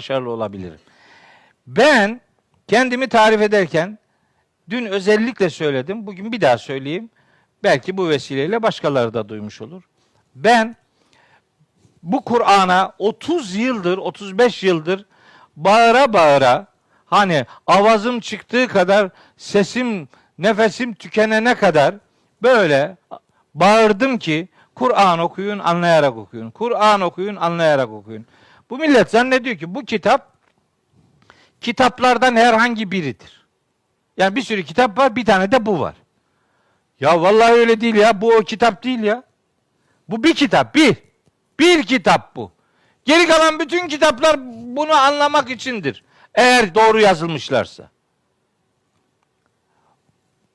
başarılı olabilirim. Ben kendimi tarif ederken dün özellikle söyledim. Bugün bir daha söyleyeyim. Belki bu vesileyle başkaları da duymuş olur. Ben bu Kur'an'a 30 yıldır, 35 yıldır bağıra bağıra hani avazım çıktığı kadar sesim, nefesim tükenene kadar böyle bağırdım ki Kur'an okuyun, anlayarak okuyun. Kur'an okuyun, anlayarak okuyun. Bu millet zannediyor ki bu kitap kitaplardan herhangi biridir. Yani bir sürü kitap var, bir tane de bu var. Ya vallahi öyle değil ya. Bu o kitap değil ya. Bu bir kitap, bir. Bir kitap bu. Geri kalan bütün kitaplar bunu anlamak içindir. Eğer doğru yazılmışlarsa.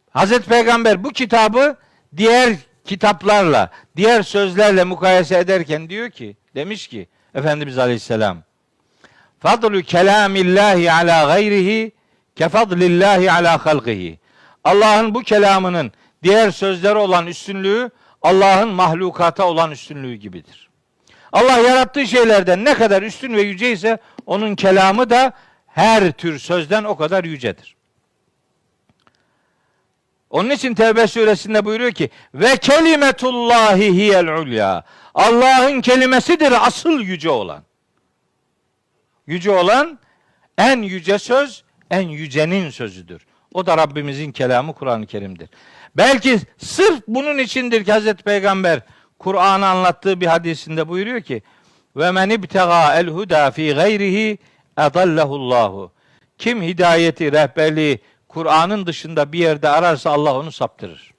Hazreti Peygamber bu kitabı diğer kitaplarla, diğer sözlerle mukayese ederken diyor ki, demiş ki Efendimiz Aleyhisselam Fadlu kelamillahi ala gayrihi kefadlillahi ala halqihi. Allah'ın bu kelamının diğer sözlere olan üstünlüğü Allah'ın mahlukata olan üstünlüğü gibidir. Allah yarattığı şeylerden ne kadar üstün ve yüce ise onun kelamı da her tür sözden o kadar yücedir. Onun için Tevbe suresinde buyuruyor ki ve kelimetullahi hiyel ulya. Allah'ın kelimesidir asıl yüce olan. Yüce olan en yüce söz, en yücenin sözüdür. O da Rabbimizin kelamı Kur'an-ı Kerim'dir. Belki sırf bunun içindir ki Hazreti Peygamber Kur'an'ı anlattığı bir hadisinde buyuruyor ki ve men ibtega el huda fi gayrihi adallahullahu. Kim hidayeti, rehberliği Kur'an'ın dışında bir yerde ararsa Allah onu saptırır.